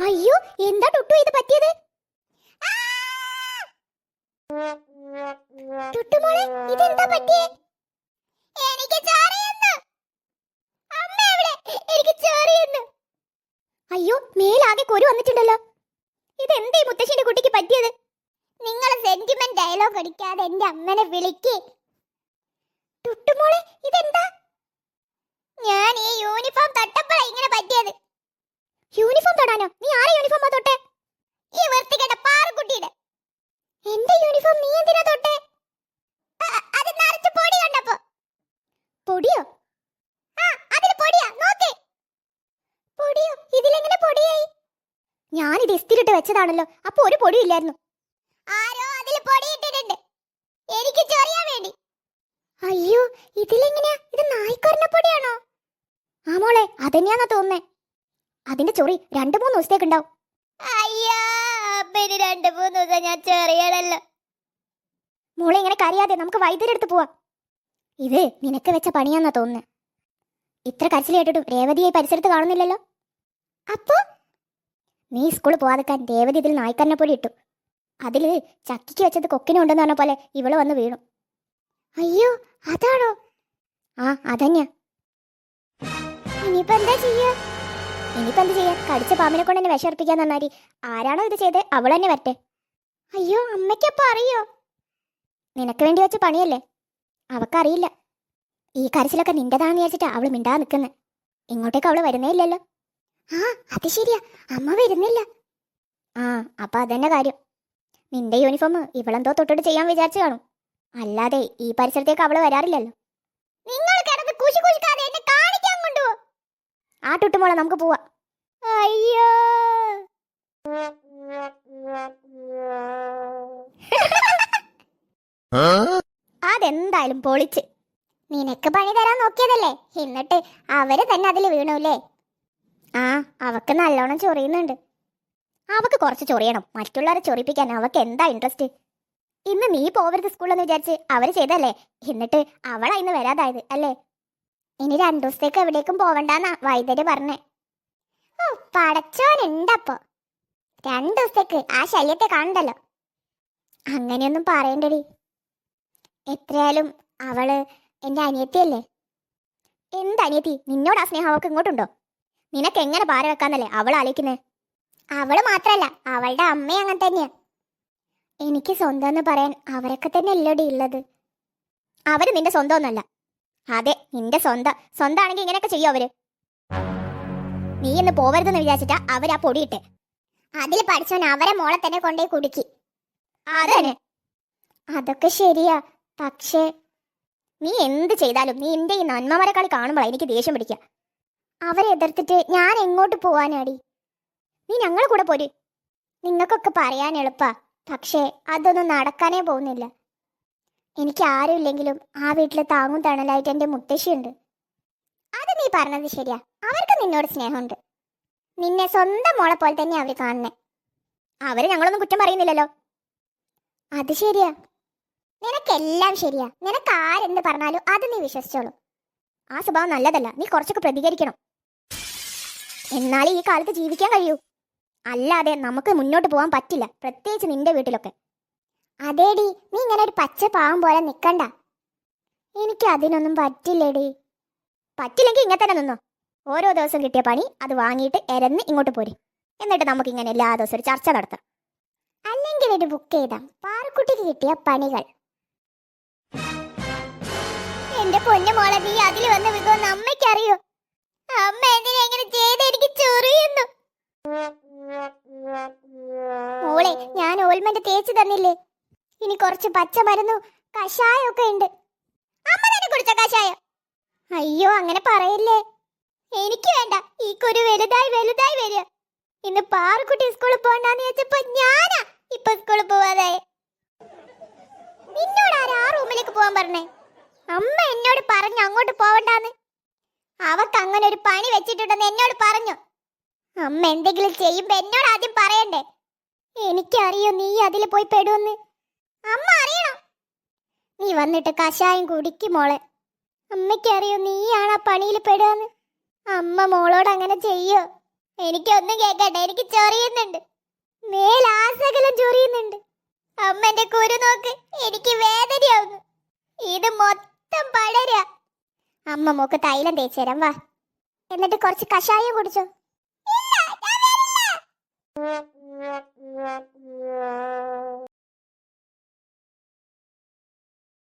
അയ്യോ എന്താ ടുട്ടു ഇത് പറ്റിയത്? എനിക്ക് എനിക്ക് അയ്യോ മേലാകെ കൊരു വന്നിട്ടുണ്ടല്ലോ. ഇതെന്തേ മുത്തശ്ശിന്റെ കുട്ടിക്ക് പറ്റിയത്? നിങ്ങൾ സെന്റിമെന്റ് ഡയലോഗ് അടിക്കാതെ എന്റെ അമ്മനെ വിളിക്ക് ടുട്ടുമോളെ ഇതെന്താ ഞാൻ ഈ യൂണിഫോം തൊട്ടപ്പോഴാ ഇങ്ങനെ പറ്റിയത് യൂണിഫോം തൊടാനോ നീ ആരെ യൂണിഫോമാ തൊട്ടെ ഈ വൃത്തികെട്ട പാറക്കുട്ടിയുടെ എന്റെ യൂണിഫോം നീ എന്തിനാ തൊട്ടെ അ- അത് നിറച്ച് പൊടി കണ്ടപ്പോ പൊടിയോ ആ അതിൽ പൊടിയാ നോക്ക് പൊടിയോ ഇതിലെങ്ങനെ പൊടിയായി? ഞാൻ ഇത് ഇസ്തിരിട്ട് വെച്ചതാണല്ലോ അപ്പൊ ഒരു പൊടി ഇല്ലായിരുന്നു ആരോ അതിൽ പൊടിയിട്ടിട്ടുണ്ട്. എനിക്ക് ചൊറിയാൻ വേണ്ടി. അയ്യോ ഇതിലെങ്ങനെയാ? ഇത് നായ്ക്കൊരഞ്ഞ പൊടിയാണോ? ആ മോളെ അതന്നെയാന്നാ തോന്നുന്നേ. അതിന്റെ ചൊറി രണ്ടു മൂന്ന് ദിവസത്തേക്ക് ഉണ്ടാവും. രണ്ട് മൂന്ന് ഞാൻ മോളെ ഇങ്ങനെ കരയാതെ നമുക്ക് വൈദ്യുതി എടുത്ത് പോവാം. ഇത് നിനക്ക് വെച്ച പണിയാന്നാ തോന്നുന്നത് ഇത്ര കരച്ചിൽ കേട്ടിട്ടും രേവതിയെ പരിസരത്ത് കാണുന്നില്ലല്ലോ? നീ സ്കൂളിൽ പോവാതെക്കാൻ രേവതി ഇതിൽ നായ്ക്കാരനെ പൊടി ഇട്ടു. അതിൽ ചക്കിക്ക് വെച്ചത് കൊക്കിനുണ്ടെന്ന് പറഞ്ഞ പോലെ ഇവൾ വന്ന് വീണു. അയ്യോ അതാണോ? ആ അതന്നെയാ. ഇനിയിപ്പോ എന്താ ചെയ്യാ? ഇനിയിപ്പോ എന്ത് ചെയ്യാ? കടിച്ച പാമ്പിനെ കൊണ്ട് എന്നെ വിഷർപ്പിക്കാൻ നന്നാരി ആരാണോ ഇത് ചെയ്തത് അവൾ തന്നെ വരട്ടെ. അയ്യോ അമ്മയ്ക്കപ്പോ അറിയോ? നിനക്ക് വേണ്ടി വെച്ച പണിയല്ലേ? അവക്കറിയില്ല. ഈ കരച്ചിലൊക്കെ നിന്റേതാണെന്ന് വിചാരിച്ചിട്ടാ അവൾ മിണ്ടാ നിൽക്കുന്നത് ഇങ്ങോട്ടേക്ക് അവൾ വരുന്നേ ഇല്ലല്ലോ. ആ അത് ശരിയാ. അമ്മ വരുന്നില്ല. ആ അപ്പൊ അതന്നെ കാര്യം. നിന്റെ യൂണിഫോം ഇവളെന്തോ തൊട്ടിട്ട് ചെയ്യാൻ വിചാരിച്ചു കാണും. അല്ലാതെ ഈ പരിസരത്തേക്ക് അവൾ വരാറില്ലല്ലോ. നിങ്ങൾ കിടന്ന് കുശി കുശിക്കാതെ എന്നെ കാണിക്കാൻ കൊണ്ടുപോ ആ ടുട്ടുമോളെ നമുക്ക് പോവാ. അയ്യോ. അതെന്തായാലും പൊളിച്ച്. നിനക്ക് പണി തരാൻ നോക്കിയതല്ലേ. എന്നിട്ട് അവർ തന്നെ അതിൽ വീണൂലേ ആ അവക്ക് നല്ലോണം ചൊറിയുന്നുണ്ട്. അവക്ക് കുറച്ച് ചൊറിയണം. മറ്റുള്ളവരെ ചൊറിപ്പിക്കാൻ അവക്ക് എന്താ ഇൻട്രസ്റ്റ് ഇന്ന് നീ പോവരുത് സ്കൂളെന്ന് വിചാരിച്ച് അവർ ചെയ്തല്ലേ എന്നിട്ട് അവളാ ഇന്ന് വരാതായത് അല്ലേ? ഇനി രണ്ടു ദിവസത്തേക്ക് എവിടേക്കും പോവണ്ടെന്നാ വൈദ്യര് പറഞ്ഞേ. ഓ പടച്ചോനുണ്ടപ്പോ രണ്ടു ദിവസത്തേക്ക് ആ ശല്യത്തെ കാണണ്ടല്ലോ. അങ്ങനെയൊന്നും പറയണ്ടടി. എത്രയായാലും അവൾ എന്റെ അനിയത്തിയല്ലേ? എന്ത് അനിയത്തി? നിന്നോട് ആ സ്നേഹം ഇങ്ങോട്ടുണ്ടോ? നിനക്ക് എങ്ങനെ പാര വെക്കാന്നല്ലേ അവൾ ആലോചിക്കുന്നേ? അവൾ മാത്രല്ല അവളുടെ അമ്മയും അങ്ങനെ തന്നെയാ. എനിക്ക് സ്വന്തം എന്ന് പറയാൻ അവരൊക്കെ തന്നെ അല്ലോടി ഉള്ളത്? അവർ നിന്റെ സ്വന്തം ഒന്നല്ല അതെ നിന്റെ സ്വന്തം സ്വന്തമാണെങ്കിൽ ഇങ്ങനെയൊക്കെ ചെയ്യോ അവർ? നീ ഇന്ന് പോവരുതെന്ന് വിചാരിച്ചിട്ടാ അവരാ പൊടിയിട്ടെ അതിൽ പഠിച്ചവൻ അവരെ മോളെ തന്നെ കൊണ്ടേ കുടുക്കി. അതന്നെ അതൊക്കെ ശരിയാ. പക്ഷേ നീ എന്ത് ചെയ്താലും നീ എന്റെ ഈ നന്മമരക്കാളി കാണുമ്പോൾ എനിക്ക് ദേഷ്യം പിടിക്കുക. അവരെ എതിർത്തിട്ട് ഞാൻ എങ്ങോട്ട് പോവാനാടി? നീ ഞങ്ങളെ കൂടെ പോര്. നിങ്ങൾക്കൊക്കെ പറയാൻ എളുപ്പാ. പക്ഷേ അതൊന്നും നടക്കാനേ പോകുന്നില്ല. എനിക്ക് ആരുമില്ലെങ്കിലും ആ വീട്ടിൽ താങ്ങും തണലായിട്ട് എന്റെ മുത്തശ്ശിയുണ്ട്. അത് നീ പറഞ്ഞത് ശരിയാ. അവർക്ക് നിന്നോട് സ്നേഹമുണ്ട്. നിന്നെ സ്വന്തം മോളെ പോലെ തന്നെ അവർ കാണുന്നേ. അവർ ഞങ്ങളൊന്നും കുറ്റം പറയുന്നില്ലല്ലോ. അത് ശരിയാ. നിനക്കെല്ലാം ശരിയാ. നിനക്ക് ആരെന്ത് പറഞ്ഞാലും അത് നീ വിശ്വസിച്ചോളൂ. ആ സ്വഭാവം നല്ലതല്ല. നീ കുറച്ചൊക്കെ പ്രതികരിക്കണം. എന്നാലേ ഈ കാലത്ത് ജീവിക്കാൻ കഴിയൂ. അല്ലാതെ നമുക്ക് മുന്നോട്ട് പോകാൻ പറ്റില്ല പ്രത്യേകിച്ച് നിന്റെ വീട്ടിലൊക്കെ. അതേടി നീ ഇങ്ങനെ ഒരു പച്ച പാവം പോലെ നിൽക്കണ്ട എനിക്ക് അതിനൊന്നും പറ്റില്ലേടി. പറ്റില്ലെങ്കിൽ ഇങ്ങനെ തന്നെ നിന്നോ. ഓരോ ദിവസം കിട്ടിയ പണി അത് വാങ്ങിയിട്ട് എരന്ന് ഇങ്ങോട്ട് പോരും. എന്നിട്ട് നമുക്ക് ഇങ്ങനെ എല്ലാ ദിവസവും ഒരു ചർച്ച നടത്താം. അല്ലെങ്കിൽ ഒരു ബുക്ക് ചെയ്താം പാറക്കുട്ടിക്ക് കിട്ടിയ പണികൾ. എന്റെ പൊന്നു മോളെ നീ അതിൽ വന്ന് അമ്മ എന്തിനാ ഇങ്ങനെ ചെയ്ത് എനിക്ക് ചൊറിയുന്നു? മോളെ ഞാൻ ഓൽമെന്റ് തേച്ച് തന്നില്ലേ? ഇനി കുറച്ച് പച്ച മരുന്നു കഷായൊക്കെ ഉണ്ട്. അമ്മ തന്നെ കുടിച്ച കഷായം? അയ്യോ അങ്ങനെ പറയില്ലേ? എനിക്ക് വേണ്ട. ഈ കുരു വലുതായി വലുതായി വരിക. ഇന്ന് പാറക്കുട്ടി സ്കൂളിൽ പോകണ്ടെന്ന് വെച്ചപ്പോ ഞാനാ ഇപ്പൊ സ്കൂളിൽ പോവാതായി നിന്നോട് ആരാ ആ റൂമിലേക്ക് പോവാൻ പറഞ്ഞേ? അമ്മ എന്നോട് പറഞ്ഞു അങ്ങോട്ട് പോവണ്ടാന്ന്. അവക്ക് അങ്ങനെ ഒരു പണി വെച്ചിട്ടുണ്ടെന്ന് എന്നോട് പറഞ്ഞു. അമ്മ എന്തെങ്കിലും ചെയ്യുമ്പോ എന്നോട് ആദ്യം പറയണ്ടേ? എനിക്കറിയോ നീ അതിൽ പോയി പെടുമെന്ന് അമ്മ അറിയണം. നീ വന്നിട്ട് കഷായം കുടിക്ക് മോളെ. അമ്മയ്ക്ക് അമ്മയ്ക്കറിയോ നീയാണ് ആ പണിയിൽ പെടുകയെന്ന് അമ്മ മോളോട് അങ്ങനെ ചെയ്യോ? എനിക്കൊന്നും കേക്കട്ടെ എനിക്ക് ചൊറിയുന്നുണ്ട്. മേലാസകലം ചൊറിയുന്നുണ്ട്. അമ്മന്റെ കുരു നോക്ക്. എനിക്ക് വേദനയാവുന്നു. ഇത് മൊത്തം പടരാ. അമ്മ മോക്ക് തൈലം തേച്ചുതരാം വാ. എന്നിട്ട് കുറച്ച് കഷായം കുടിച്ചോ.